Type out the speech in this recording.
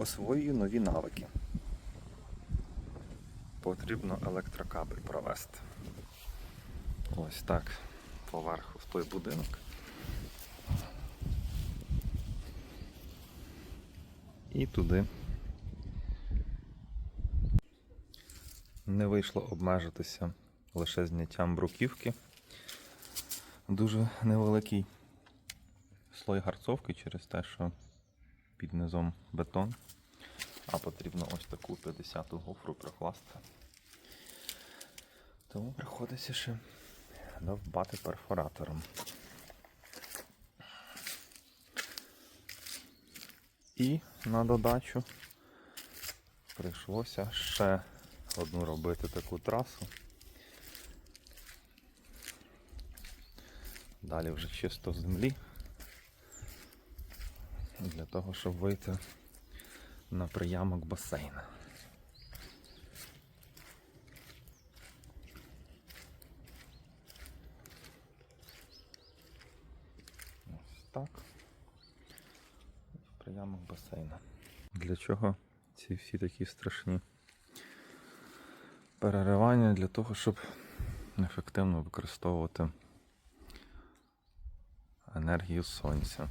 освоюю нові навики. Потрібно електрокабель провести. Ось так. Поверху в той будинок. І туди. Не вийшло обмежитися лише зняттям бруківки. Дуже невеликий слой гарцовки через те, що під низом бетон, а потрібно ось таку 50-ту гофру прокласти. Тому приходиться ще довбати перфоратором. І на додачу прийшлося ще одну робити таку трасу. Далі вже чисто в землі. Для того, щоб вийти на приямок басейна. Ось так. Приямок басейна. Для чого ці всі такі страшні переривання? Для того, щоб ефективно використовувати енергію сонця.